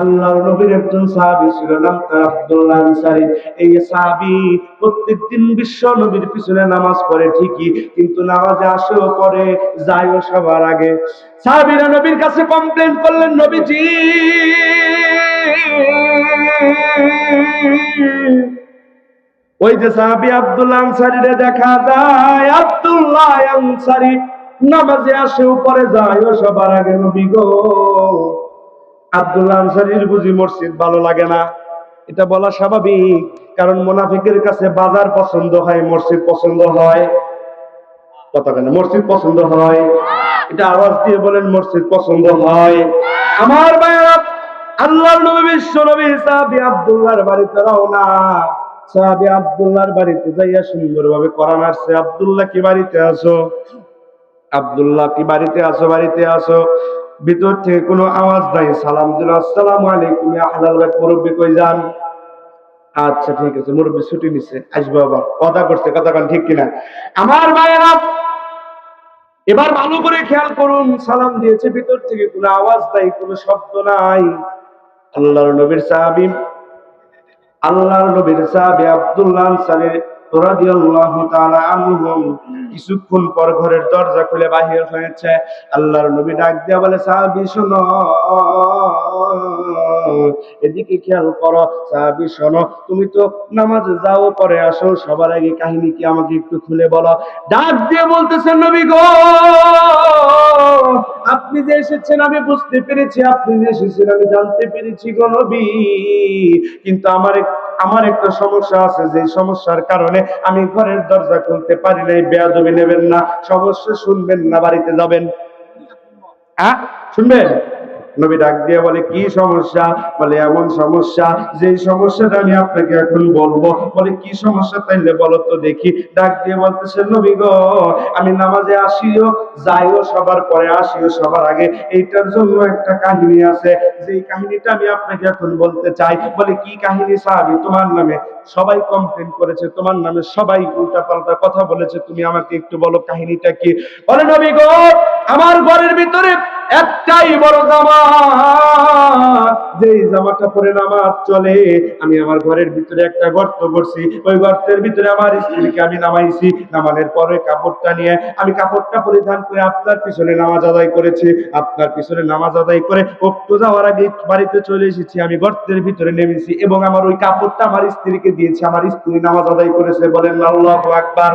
আল্লাহর নবীর একজন সাহাবী ছিল, নাম তার আব্দুল্লাহ আনসারী। এই সাহাবী প্রত্যেকদিন বিশ্ব নবীর পিছনে নামাজ পড়ে ঠিকই, কিন্তু নামাজে আসেও পড়ে, যায়ও সবার আগে। সাহাবীরা নবীর কাছে কমপ্লেন করলেন, নবীজি, ওই যে সাহাবী আব্দুল্লাহ আনসারীরে দেখা যায়, আব্দুল্লাহ আনসারী, নামাজে আসেও পরে যায়ও সবার আগে, নবী গো। আব্দুল্লাহ আনসারির বুঝি মসজিদ ভালো লাগে না। এটা বলা স্বাভাবিক, কারণ মোনাফিকের কাছে বাজার পছন্দ হয়, মসজিদ পছন্দ হয়। কথা কেন মসজিদ পছন্দ হয়। এটা আওয়াজ দিয়ে বলেন মসজিদ পছন্দ হয়। আমার নবী, বিশ্ব নবী, সাহাবী বাড়িতে রওনা সাহাবী বাড়িতে যাইয়া সুন্দরভাবে আসছে। আব্দুল্লাহ কি বাড়িতে আসো আব্দুল্লাহ কি বাড়িতে আসো বাড়িতে আসো ভিতর থেকে কোনো আওয়াজ নাই। সালাম দিল, আসসালামু আলাইকুম, ইয়া হালাল ভাই মুরব্বী কই যান? আচ্ছা ঠিক আছে, মুরব্বী ছুটি নিছে, আসব আবার। কথা করছে কথা কান ঠিক কিনা? আমার ভাইয়েরা এবার ভালো করে খেয়াল করুন, সালাম দিয়েছে, ভিতর থেকে কোনো আওয়াজ নাই, কোনো শব্দ নাই। আল্লাহর নবীর সাহাবী, আল্লাহর নবীর সাহাবী আব্দুল্লাহ আনসারী রাদিয়াল্লাহু তাআলা আনহুম কিছুক্ষণ পর ঘরের দরজা খুলে বাহির হয়েছে। আল্লাহর নবী ডাক দিয়া বলে, সাহাবি, শোনো। এদিকে খেয়াল করো, সাহাবি, শোনো, তুমি তো নামাজ যাও, পরে আসো, সবার আগে কাহিনী কি আমাকে একটু খুলে বলো। ডাক দিয়ে বলতেছেন নবী গো! আপনি যে এসেছেন, আমি বুঝতে পেরেছি, আপনি যে এসেছেন, আমি জানতে পেরেছি গো কিন্তু আমার আমার একটা সমস্যা আছে, যে সমস্যার কারণে আমি ঘরের দরজা খুলতে পারি নাই, বেয়াদবি নেবেন না, সমস্যা শুনবেন না, বাড়িতে যাবেন। হ্যাঁ? শুনবেন? নবী ডাক দিয়ে বলে, কি সমস্যা? বলে, এমন সমস্যা যে সমস্যাটা আমি আপনাকে এখন বলব। বলে, কি সমস্যা তাইলে বলো তো দেখি। ডাক দিয়ে বলতেছে, নবী গো, আমি নামাজে আসিও, যাইও সবার পরে, আসিও সবার আগে। এইটার জন্য একটা কাহিনী আছে যে কাহিনীটা আমি আপনাকে এখন বলতে চাই। বলে, কি কাহিনী সাহাবি? তোমার নামে সবাই কমপ্লেন করেছে, তোমার নামে সবাই উল্টা পাল্টা কথা বলেছে। তুমি আমাকে একটু বলো, কাহিনীটা কি? বলে, নবী গো, আমার ঘরের ভিতরে একটাই বড় জামা। যেই জামাটা পরে নামাজ চলে, আমি আমার ঘরের ভিতরে একটা গর্ত করছি। ওই গর্তের ভিতরে আমার স্ত্রীকে আমি নামাইছি। নামানোর পরে কাপড়টা নিয়ে আমি কাপড়টা পরিধান করে আপনার পিছনে নামাজ আদায় করেছি। আপনার পিছনে নামাজ আদায় করে একটু যাওয়ার আগে বাড়িতে চলে এসেছি। আমি গর্তের ভিতরে নেমেছি এবং আমার ওই কাপড়টা আমার স্ত্রীকে দিয়েছি। আমার স্ত্রী নামাজ আদায় করেছে, বলেন আল্লাহু আকবার।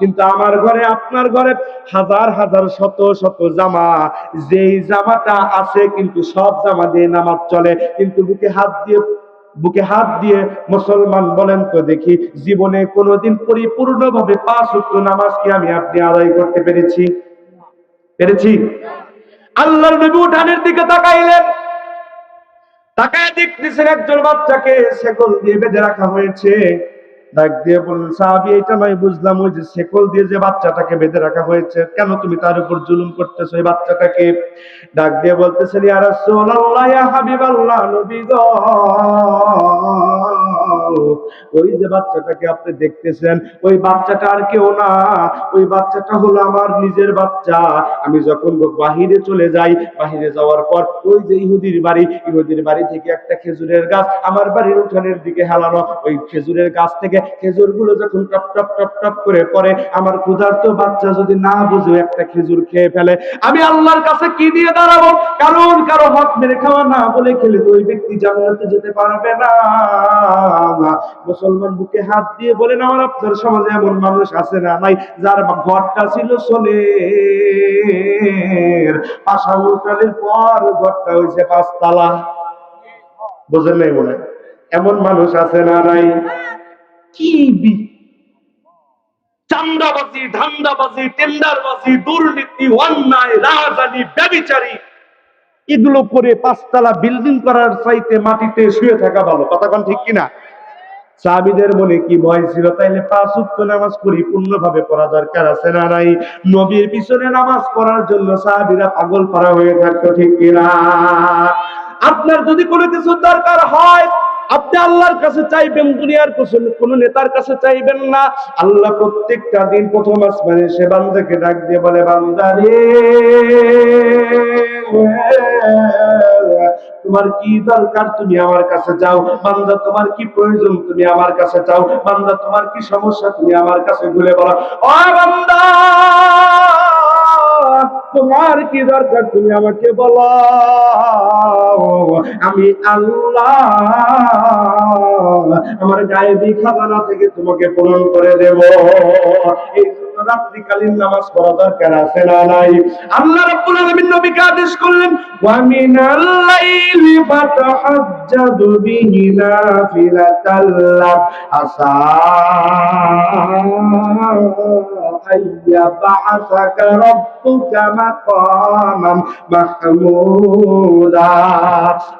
কিন্তু আমার ঘরে, আপনার ঘরে হাজার হাজার, শত শত জামা। যেই জামাটা আছে কিন্তু সব জামা দিয়ে নামাজ চলে। কিন্তু বুকে হাত দিয়ে, বুকে হাত দিয়ে মুসলমান বলেন তো দেখি, জীবনে কোনোদিন পরিপূর্ণভাবে পাঁচ উক্ত নামাজ কি আমি আপনি আদায় করতে পেরেছি? পেরেছি? আল্লাহর নবী উঠানের দিকে তাকাইলেন। তাকায় দেখতেছেন একজন বাচ্চাকে শেকল দিয়ে বেঁধে রাখা হয়েছে। ডাক দিয়ে বললেন, সাহাবি এটা নয়, বুঝলাম ওই যে শেকল দিয়ে যে বাচ্চাটাকে বেঁধে রাখা হয়েছে। কেন তুমি তার উপর জুলুম করতেছো ওই বাচ্চাটাকে? ডাক দিয়ে বলতেছেন, ইয়া রাসূলুল্লাহ, ইয়া হাবিবাল্লাহ, নবী গো! ওই যে বাচ্চাটাকে আপনি দেখতেছেন, ওই বাচ্চাটা আর কেউ না। ওই বাচ্চাটা হলো আমার নিজের বাচ্চা। আমি যখন বাহিরে চলে যাই, বাহিরে যাওয়ার পর ওই যে ইহুদির বাড়ি ইহুদির বাড়ি থেকে একটা খেজুরের গাছ আমার বাড়ির উঠানের দিকে হেলানো। ওই খেজুরের গাছ থেকে খেজুরগুলো যখন টপ টপ টপ টপ করে পড়ে, আমার ক্ষুধার্ত বাচ্চা যদি না বুঝে একটা খেজুর খেয়ে ফেলে, আমি আল্লাহর কাছে কি দিয়ে দাঁড়াবো? কারণ কারও হক মেরে খাওয়া না বলে খেলে তো ওই ব্যক্তি জান্নাতে যেতে পারবে না। মুসলমান বুকে হাত দিয়ে বলেন আমার আপনার সমাজে এমন মানুষ আছে না নাই, যার ঘরটা ছিল সোলে পাশা উঠালের পর ঘরটা হয়েছে পাঁচতলা। বুঝেন নাই মনে এমন মানুষ আছে না নাই? কি চান্দাবাজি, ধান্দাবাজি, টেন্ডারবাজি, দুর্নীতি, অন্যায় রাজধানী ব্যবিচারী। এগুলো করে পাঁচতলা বিল্ডিং করার চাইতে মাটিতে শুয়ে থাকা ভালো। কথা ঠিক কিনা? সাহাবিদের মনে কি, ভয় ছিল? তাইলে পাঁচ উক্ত নামাজ পরিপূর্ণ ভাবে পড়া দরকার আছে না নাই? নবীর পিছনে নামাজ পড়ার জন্য সাহাবিরা পাগল পারা হয়ে থাকতো, ঠিক কিনা আপনার যদি কোনো কিছু দরকার হয়, আপনি আল্লাহর কাছে চাইবেন, দুনিয়ার কোন- কোন নেতার কাছে চাইবেন না। আল্লাহ প্রত্যেকটা দিন প্রথম আসমানে সে বান্দাকে ডাক দিয়ে বলে, বান্দা রে তোমার কি দরকার? তুমি আমার কাছে যাও। বান্দা, তোমার কি প্রয়োজন? তুমি আমার কাছে চাও বান্দা, তোমার কি সমস্যা? তুমি আমার কাছে ভুলে বলো। ও বান্দা, তোমার কি দরকার? তুমি আমাকে বলো। আমি আল্লাহ, আমার গায়েবী খাজানা থেকে তোমাকে পূরণ করে দেব। এই রাত্রিকালীন নামাজ পড়া দরকার আছে না নাই? আল্লাহ রাব্বুল আলামিন নবীকে আদেশ করলেন, ওয়া মিনাল লাইলি ফাতাহাজ্জাদু বিহি নাফিলাতাল লাক আসা আইয়াবাসাকা রাব্বুকা মাকামান মাহমুদা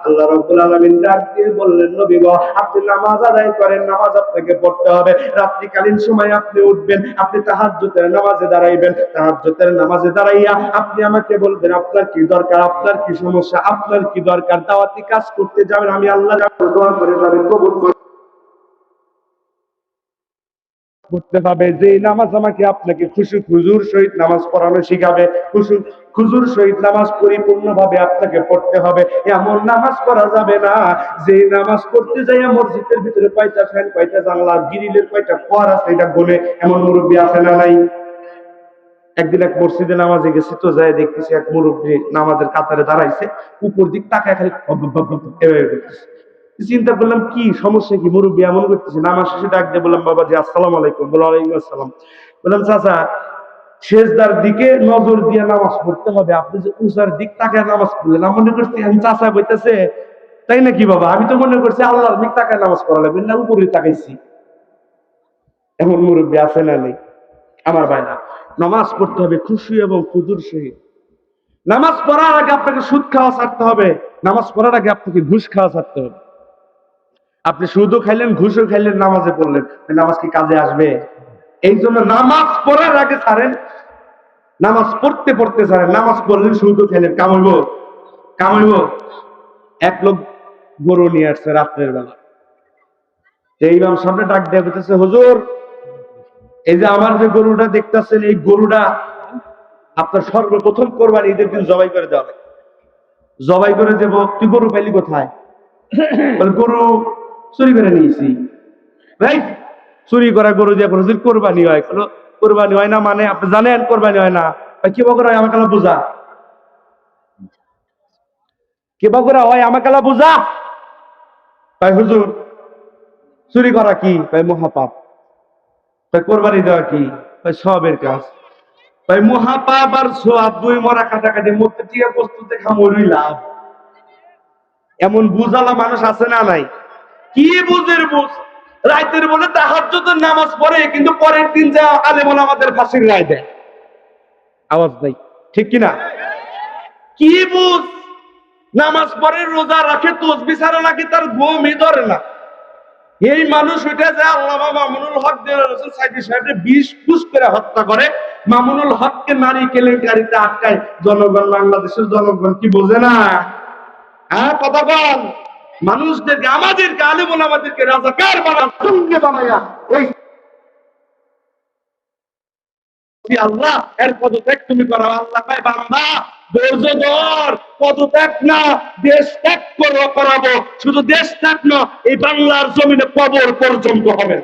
আল্লাহ রাব্বুল আলামিন ডাক দিয়ে বললেন, নবী গো, আপনি নামাজ আদায় করেন, নামাজ আপনাকে পড়তে হবে। রাত্রিকালীন সময় আপনি উঠবেন, আপনি তাহাজ্জুদের নামাজে দাঁড়াইবেন। তাহাজ্জুদের নামাজে দাঁড়াইয়া আপনি আমাকে বলবেন, আপনার কি দরকার? আপনার কি সমস্যা? আপনার কি দরকার? দাওয়াতি কাজ করতে যাবেন, আমি আল্লাহ দোয়া করে যাবেন, কবুল করে করতে হবে। যে নামাজ আমাকে আপনাকে খুশি খুজুর সহিত নামাজ পড়ানো শিখাবে, খুশি খুজুর সহিত নামাজ পরিপূর্ণ ভাবে আপনাকে পড়তে হবে। এমন নামাজ পড়া যাবে না, যে নামাজ পড়তে যাই মসজিদের ভিতরে কয়টা ফ্যান, কয়টা জানলা, গিরিলের কয়টা পর আছে, এটা বলে এমন মুরব্বী আছে না নাই? একদিন এক মসজিদে নামাজে গেছি, তো যাই দেখতেছি এক মুরব্বী নামাজের কাতারে দাঁড়াইছে, উপর দিক তাকায় খালি ভব ভব ভব ভব এভাবে করতেছে। চিন্তা করলাম, কি সমস্যা কি? মুরব্বী এমন করতেছে, নামাজ শেষে ডাক দিয়ে বললাম বাবা জি আসসালাম আলাইকুম। বলো আলাইকুম আসসালাম। বললাম, চাচা শেষদার দিকে নজর দিয়ে নামাজ পড়তে হবে। আপনি যে উঁচার দিক তাকায় নামাজ পড়লেন, আমি মনে করছি, আমি চাচা বইতেছে, তাই নাকি বাবা? আমি তো মনে করছি, আল্লাহর দিক তাকায় নামাজ পড়া লাগবে, না উপরে তাকাইছি। এমন মুরব্বী আছে না নেই? আমার ভাই না নামাজ পড়তে হবে খুশি এবং খুদুর সহিত নামাজ পড়ার আগে আপনাকে সুদ খাওয়া ছাড়তে হবে। নামাজ পড়ার আগে আপনাকে ঘুষ খাওয়া ছাড়তে হবে। আপনি সুদও খাইলেন, ঘুষও খাইলেন, নামাজে পড়লেন নামাজ কি কাজে আসবে? এই জন্য নামাজ পড়ার আগে ছাড়েন, নামাজ পড়তে পড়তে ছাড়েন, নামাজ পড়লেন, সুদও খাইলেন, কামাইব কামাইব। এক লোক গরু নিয়ে আসছে রাত্রের বেলা। এই ইমাম সামনে ডাক দেয়া বলতেছে হুজুর, এই যে আমার যে গরুটা দেখতেছেন, এই গরুটা আপনার সর্বপ্রথম কোরবানি ঈদের দিন জবাই করে দেওয়া জবাই করে দেবো, তুই গরু পেলি কোথায়? গরু চুরি করে নিয়েছি। ভাই, চুরি করা গরু দিয়ে হুজুর কোরবানি হয়, কোনো কোরবানি হয় না মানে আপনি জানেন কোরবানি হয় না। কি বকরা হয় আমাকে বুঝা। কি বকরা হয় আমাকে বুঝা। ভাই, হুজুর, চুরি করা কি? ভাই, মহাপাপ। ভাই, কোরবানি দেওয়া কি? ভাই, সবের কাজ। ভাই, মহাপাপ আর সোয়াব, দুই মরা কাটাকাটির মধ্যে টিয়া বস্তু দেখা লাভ এমন বুঝালা মানুষ আছে না নাই? কি বুঝের বুঝ? রাইতের বলে তাহাজ্জুদের নামাজ পড়ে, কিন্তু পরের দিন যা আলে বলে আমাদের ফাঁসির রায় দেয়। আওয়াজ নাই। ঠিক কি না কি বুঝ? নামাজ পড়ে, রোজা রাখে, তসবি ছাড়া নাকি তার ঘুমই ধরে না? এই মানুষ ওইটা যে আল্লামা মামুনুল হক সাহেবের বিষ ফুস করে হত্যা করে। মামুনুল হককে নারী কেলেঙ্কারিতে আটকায়। জনগণ, বাংলাদেশের জনগণ কি বোঝে না? হ্যাঁ কথা বল। মানুষদেরকে, আমাদেরকে আলিমুল আমাদেরকে রাজাকার বানা সঙ্গে বানাইয়া এই আল্লাহ? এর পদত্যাগ তুমি করো, আল্লাহ ভাই বান্দা, ধৈর্য ধর, পদত্যাগ না, দেশ ত্যাগ করব করাবো শুধু দেশ ত্যাগ না, এই বাংলার জমিনে কবর পর্যন্ত হবে।